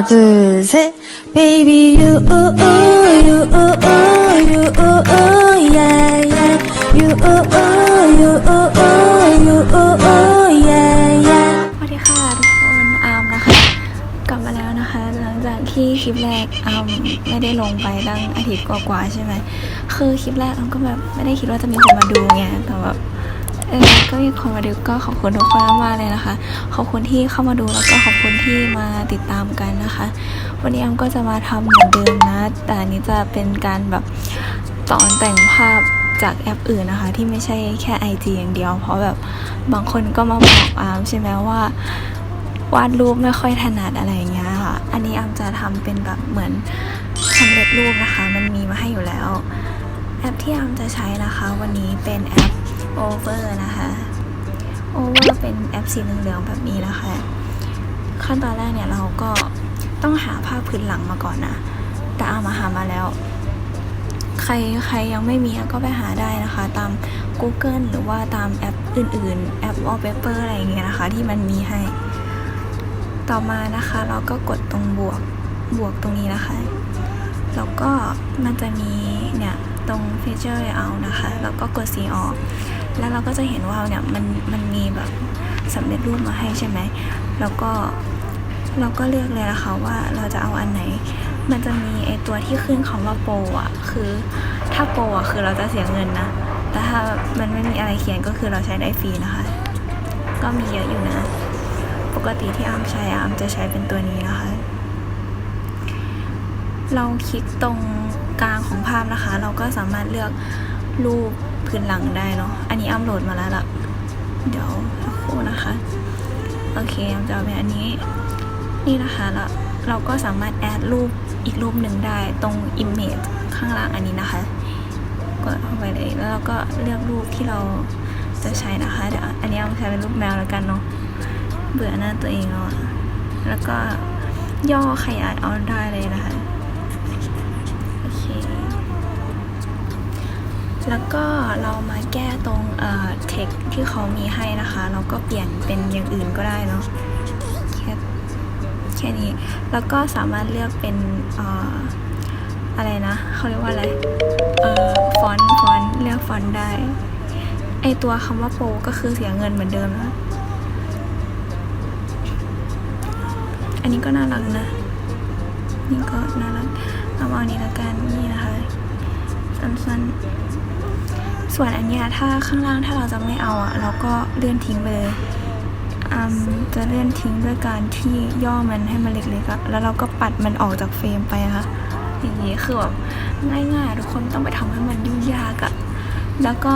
하나 둘셋 Baby you ooh ooh you ooh ooh you ooh ooh yeah yeah you ooh ooh you ooh ooh you ooh ooh yeah yeah สวัสดีค่ะทุกคนอาร์มนะคะ กลับมาแล้วนะคะ หลังจากที่คลิปแรกอาร์มไม่ได้ลงไปตั้งอาทิตย์กว่าๆใช่ไหมคือคลิปแรกอาร์มก็แบบไม่ได้คิดว่าจะมีคนมาดูไงแต่แบบ เออก็มีคนมาดูก็ขอบคุณทุกคนมากเลยนะคะ ขอบคุณที่เข้ามาดูแล้วก็ขอบคุณที่มาติดตามกันนะคะ วันนี้อาร์มก็จะมาทำเหมือนเดิมนะ แต่อันนี้จะเป็นการแบบตอนแต่งภาพจากแอปอื่นนะคะ ที่ไม่ใช่แค่ IG อย่างเดียว เพราะแบบบางคนก็มาบอกอาร์มใช่ไหมว่าวาดรูปไม่ค่อยถนัดอะไรอย่างเงี้ยค่ะ อันนี้อามจะทำเป็นแบบเหมือนสำเร็จรูปนะคะ มันมีมาให้อยู่แล้ว แอปที่อามจะใช้นะคะ วันนี้เป็นแอป Over นะคะ Over เป็นแอปสีเหลืองๆแบบนี้นะคะ ขั้นตอนแรกเนี่ยเราก็ต้องหาภาพพื้นหลังมาก่อนนะ แต่เอามาหามาแล้ว ใครใครยังไม่มีก็ไปหาได้นะคะ ตาม Google หรือว่าตามแอปอื่นๆ แอป Wallpaper อะไรอย่างเงี้ยนะคะ ที่มันมีให้ ต่อมานะคะ เราก็กดตรงบวกบวกตรงนี้นะคะ แล้วก็มันจะมีเนี่ยตรง feature layout นะคะ แล้วก็กดสีออก แล้วเราก็จะเห็นว่าเนี่ยมันมันมีแบบสำเร็จรูปมาให้ใช่ไหมแล้วก็เราก็เลือกเลยนะคะว่าเราจะเอาอันไหน มันจะมีไอตัวที่ขึ้นคำว่าโปรอะคือถ้าโปรอะคือเราจะเสียเงินนะ แต่ถ้ามันไม่มีอะไรเขียนก็คือเราใช้ได้ฟรีนะคะ ก็มีเยอะอยู่นะ ปกติที่อามใช้อามจะใช้เป็นตัวนี้นะคะ เราคลิกตรงกลางของภาพนะคะ เราก็สามารถเลือกรูป พื้นหลังได้เนาะ อันนี้อาร์มโหลดมาแล้วล่ะ เดี๋ยวสักครู่นะคะ โอเคอาร์มจะเอาเป็นอันนี้ นี่นะคะแล้วเราก็สามารถแอดรูปอีกรูปหนึ่งได้ตรง image ข้างล่างอันนี้นะคะ กดเข้าไปเลย แล้วเราก็เลือกรูปที่เราจะใช้นะคะเดี๋ยวอันนี้เอาใช้เป็นรูปแมวแล้วกันเนาะ เบื่อหน้าตัวเองแล้วอะแล้วก็ย่อขยายเอาได้เลยนะคะ โอเค แล้วก็เรามาแก้ตรงเอ่อ text ที่เขามีให้นะคะ เราก็เปลี่ยนเป็นอย่างอื่นก็ได้เนาะแค่แค่นี้ แล้วก็สามารถเลือกเป็นเอ่ออะไรนะเขาเรียกว่าอะไรเอ่อฟอนต์ฟอนต์เลือกฟอนต์ได้ไอตัวคำว่าโปรก็คือเสียเงินเหมือนเดิมนะอันนี้ก็น่ารักนะ นี่ก็น่ารักเอาเอาอันนี้ละกันนี่นะคะสั้นๆ ส่วนอันเนี้ยถ้าข้างล่างถ้าเราจะไม่เอาอะเราก็เลื่อนทิ้งไปเลยจะเลื่อนทิ้งด้วยการที่ย่อมันให้มันเล็กๆแล้วเราก็ปัดมันออกจากเฟรมไปอะค่ะอย่างนี้คือแบบง่ายๆทุกคนต้องไปทำให้มันยุ่งยากอะแล้วก็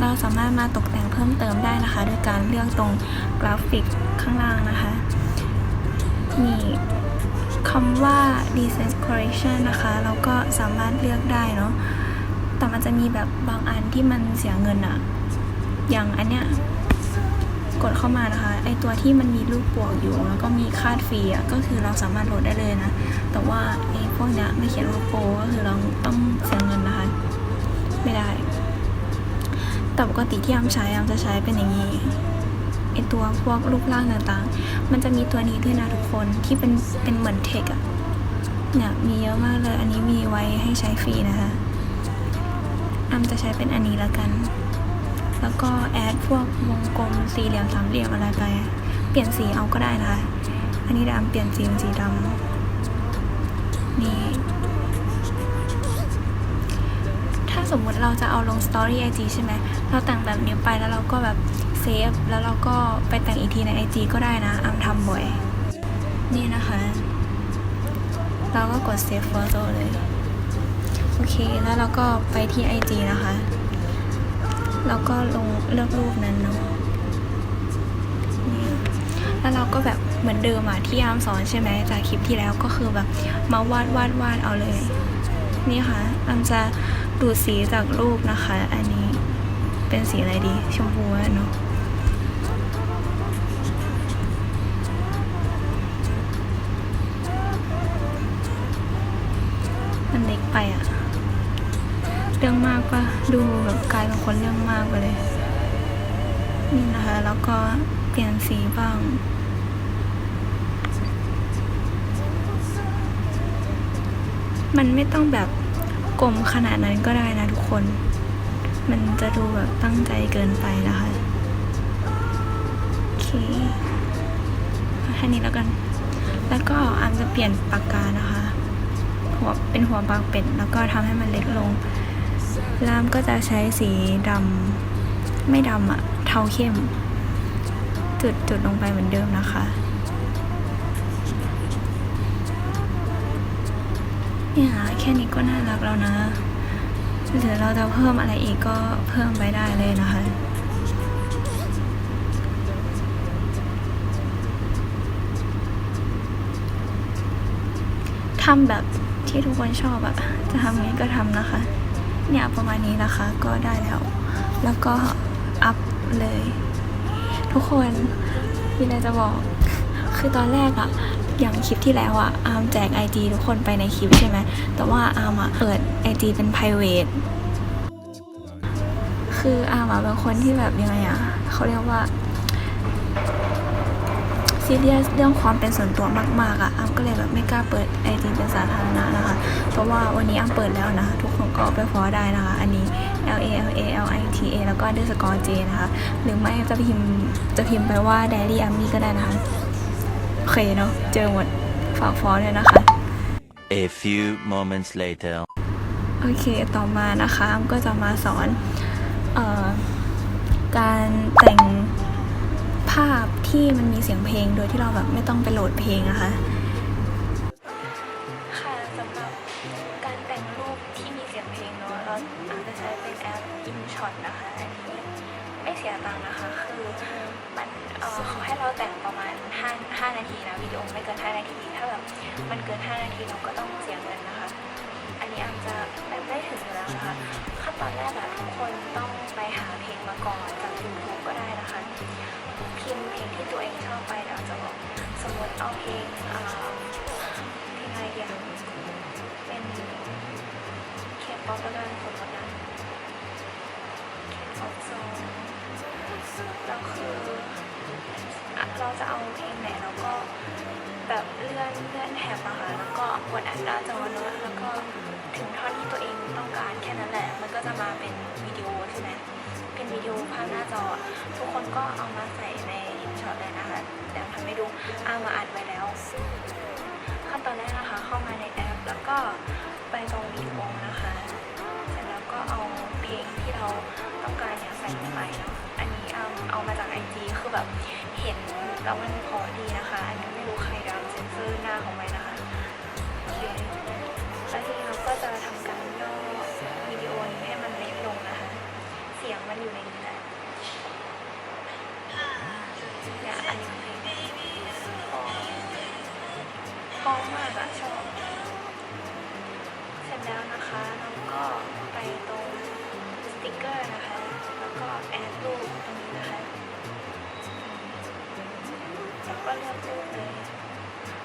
เราสามารถมาตกแต่งเพิ่มเติมได้นะคะด้วยการเลือกตรงกราฟิกข้างล่างนะคะมีคำว่า design correction นะคะเราก็สามารถเลือกได้เนาะ แต่มันจะมีแบบบางอันที่มันเสียเงินอะอย่างอันเนี้ยกดเข้ามานะคะไอตัวที่มันมีรูปปวกอยู่ แล้วก็มีคาดฟรีอะก็คือเราสามารถโหลดได้เลยนะ แต่ว่าไอพวกเนี้ยไม่เขียนว่าโปรก็คือเราต้องเสียเงินนะคะ ไม่ได้ แต่ปกติที่อามใช้อามจะใช้เป็นอย่างนี้ไอตัวพวกรูปร่างต่างๆ มันจะมีตัวนี้ด้วยนะทุกคนที่เป็นเป็นเหมือนเทคอะเนี่ยมีเยอะมากเลย อันนี้มีไว้ให้ใช้ฟรีนะคะ อัมจะใช้เป็นอันนี้และกัน แล้วก็แอดพวกวงกลมสี่เหลี่ยมสามเหลี่ยมอะไรไป เปลี่ยนสีเอาก็ได้นะคะ อันนี้ดำเปลี่ยนสีเป็นสีดำนี่ถ้าสมมุติเราจะเอาลงสตอรี่ไอจีใช่ไหม เราแต่งแบบนี้ไปแล้วเราก็แบบเซฟ แล้วเราก็ไปแต่งอีกทีใน IG ก็ได้นะอัมทำบ่อย นี่นะคะ เราก็กด save photo เลย โอเค แล้วเราก็ไปที่ IG นะคะ แล้วก็ลงเลือกรูปนั้นเนาะแล้วเราก็แบบเหมือนเดิมอะที่อามสอนใช่ไหมจากคลิปที่แล้วก็คือแบบมาวาดวาดวาดเอาเลย นี่ค่ะอามจะดูดสีจากรูปนะคะ อันนี้เป็นสีอะไรดี ชมพูเนาะ เรื่องมากปะดูแบบกลายเป็นคนเรื่องมากไปเลย นี่นะคะ แล้วก็เปลี่ยนสีบ้างมันไม่ต้องแบบกลมขนาดนั้นก็ได้นะทุกคน มันจะดูแบบตั้งใจเกินไปนะคะ โอเคแค่นี้แล้วกัน แล้วก็อามจะเปลี่ยนปากกานะคะ หัวเป็นหัวปากเป็ด แล้วก็ทำให้มันเล็กลง ลามก็จะใช้สีดำไม่ดำอะเทาเข้ม จุดจุดลงไปเหมือนเดิมนะคะ เนี่ยแค่นี้ก็น่ารักแล้วนะหรือเราจะเพิ่มอะไรอีกก็เพิ่มไปได้เลยนะคะทำแบบที่ทุกคนชอบอะจะทำไงก็ทำนะคะ เนี่ยประมาณนี้นะคะก็ได้แล้ว แล้วก็อัพเลย ทุกคนมีอะไรจะบอก คือตอนแรกอะอย่างคลิปที่แล้วอะอาร์มแจก IG ทุกคนไปในคลิปใช่ไหมแต่ว่าอาร์มอะเปิด IG เป็น private คืออาร์มอะเป็นคนที่แบบยังไงอะเขาเรียกว่า ซีเรียสเรื่องความเป็นส่วนตัวมากๆอะอ้ำก็เลยแบบไม่กล้าเปิดไอจีเป็นสาธารณะนะคะ เพราะว่าวันนี้อ้ำเปิดแล้วนะทุกคนก็ไปฟอลได้นะคะ อันนี้ L A L A L I T A แล้วก็ underscore J นะคะ หรือไม่จะพิมพ์จะพิมพ์ไปว่า Diary a m y ก็ได้นะคะ โอเคเนาะเจอหมดฝากฟอลด้วยนะคะ A few moments later. โอเค ต่อมานะคะอ้ำก็จะมาสอนเออการแต่งภาพที่มันมีเสียงเพลงโดยที่เราแบบไม่ต้องไปโหลดเพลงนะคะค่ะสำหรับการแต่งรูปที่มีเสียงเพลงเนาะเราอาจจะใช้เป็นแอป InShot นะคะอันนี้ไม่เสียตังค์นะคะ คือมันเออเขาให้เราแต่งประมาณ5 5นาทีนะวิดีโอไม่เกิน 5 นาทีถ้าแบบมันเกิน 5 นาทีเราก็ต้องเสียเงินนะคะ อันนี้อาจจะแบบไม่ถึงอยู่แล้วนะคะ สมมติเอาเพลงอ่าเพลงอะไรเดียวเป็นเคป๊อปแล้วกันสมมตินะเคป๊อปโซเราคือเราจะเอาเพลงไหนเราก็แบบเลื่อนเลื่อนแท็บอะค่ะแล้วก็กดอัดหน้าจอเนอะแล้วก็ถึงท่อนที่ตัวเองต้องการแค่นั้นแหละ มันก็จะมาเป็นวิดีโอใช่ไหมเป็นวิดีโอภาพหน้าจอ ทุกคนก็เอามาใส่ใน ช็อตเลยนะคะเดี๋ยวทำให้ดูเอามาอัดไว้แล้วขั้นตอนแรกนะคะ เข้ามาในแอป แล้วก็ไปตรงวิดีโอนะคะ เสร็จแล้วก็เอาเพลงที่เราต้องการเนี่ยใส่ลงไปเนาะอันนี้เอาเอามาจากไอจีคือแบบเห็นแล้วมันพอดีนะคะ อันนี้ไม่รู้ใครดำเซนเซอร์หน้าของมันนะคะโอเคแล้วทีนี้เราก็จะทำ พอมากอะชอบเสร็จแล้วนะคะเราก็ไปตรงสติกเกอร์นะคะ แล้วก็แอดรูปตรงนี้นะคะแล้วก็เลือกรูปเลย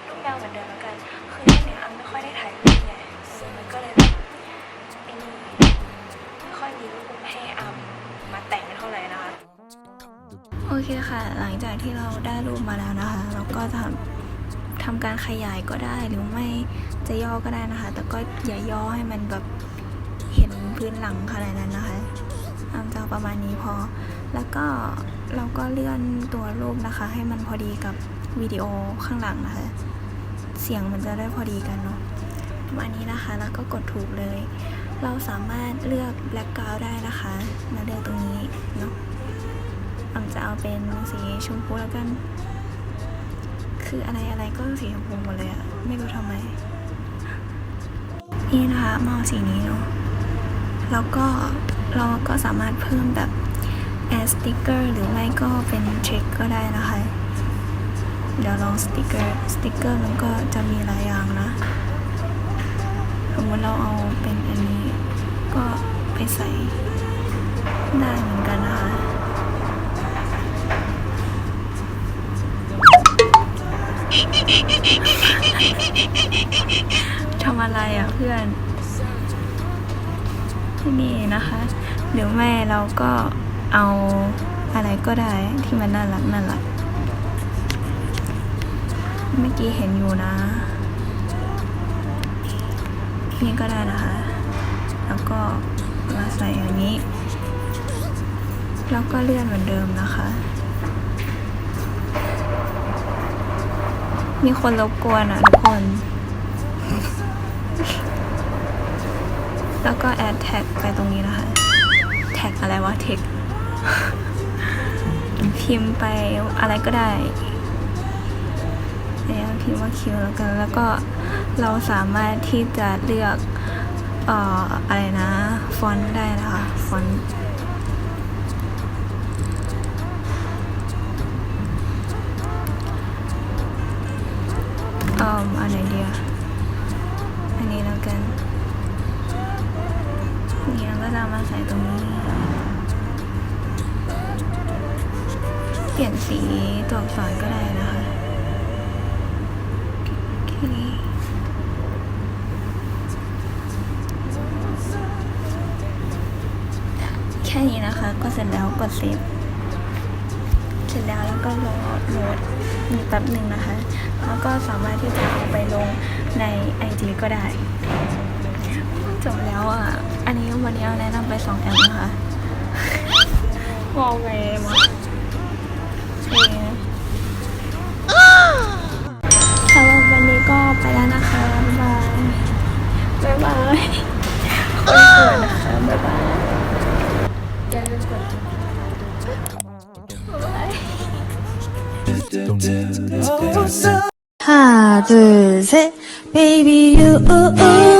รูปแมวเหมือนเดิมแล้วกันคือช่วงเนี้ยอันไม่ค่อยได้ถ่ายรูปไงเออมันก็เลยแบบไอ้นี่ไม่ค่อยมีรูปให้อัมมาแต่งเท่าไหร่นะคะ โอเคค่ะ หลังจากที่เราได้รูปมาแล้วนะคะ เราก็ทำ ทำการขยายก็ได้หรือไม่จะย่อก็ได้นะคะ แต่ก็อย่าย่อให้มันแบบเห็นพื้นหลังขนาดนั้นนะคะอัมจะเอาประมาณนี้พอ แล้วก็เราก็เลื่อนตัวรูปนะคะ ให้มันพอดีกับวิดีโอข้างหลังนะคะ เสียงมันจะได้พอดีกันเนาะประมาณนี้นะคะ แล้วก็กดถูกเลย เราสามารถเลือก background ได้นะคะ มาเลือกตรงนี้เนาะอำจะเอาเป็นสีชมพูแล้วกัน คืออะไรอะไรก็สีชมพูหมดเลยอะไม่รู้ทำไม นี่นะคะมอสีนี้เนาะแล้วก็เราก็สามารถเพิ่มแบบ add sticker หรือไม่ก็เป็น check ก็ได้นะคะ เดี๋ยวลองสติกเกอร์สติกเกอร์มันก็จะมีหลายอย่างนะสมมติเราเอาเป็นอันนี้ก็ไปใส่ได้เหมือนกันนะคะ ทำอะไรอะเพื่อน ที่นี่นะคะ หรือไม่เราก็เอาอะไรก็ได้ที่มันน่ารักน่ารักเมื่อกี้เห็นอยู่นะ นี่ก็ได้นะคะ แล้วก็มาใส่อย่างนี้ แล้วก็เลื่อนเหมือนเดิมนะคะ มีคนรบกวนอะทุกคน แล้วก็แอดแท็กไปตรงนี้นะคะ แท็กอะไรวะเท็กพิมพ์ไปอะไรก็ได้เนี่ยพิมพ์ว่าคิวแล้วกัน แล้วก็เราสามารถที่จะเลือก เอ่อ อะไรนะ ฟอนต์ได้นะคะ ฟอนต์ อ่ออันไหนเดียอันนี้แล้วกันนี่เราก็จะมาใส่ตรงนี้ เปลี่ยนสีตัวอักษรก็ได้นะคะแค่นี้แค่นี้นะคะ ก็เสร็จแล้วกดเซฟ ร็จแล้วแล้วก็รอโหลดมีแป๊บหนึ่งนะคะ แล้วก็สามารถที่จะเอาไปลงใน IG ก็ได้ จบแล้วอะ อันนี้วันนี้เอาแนะนำไปสองแอปนะคะวอลเวมอะโอสำหรับวันนี้ก็ไปแล้วนะคะ บ๊ายบาย บ๊ายบาย 하나 둘셋 Baby you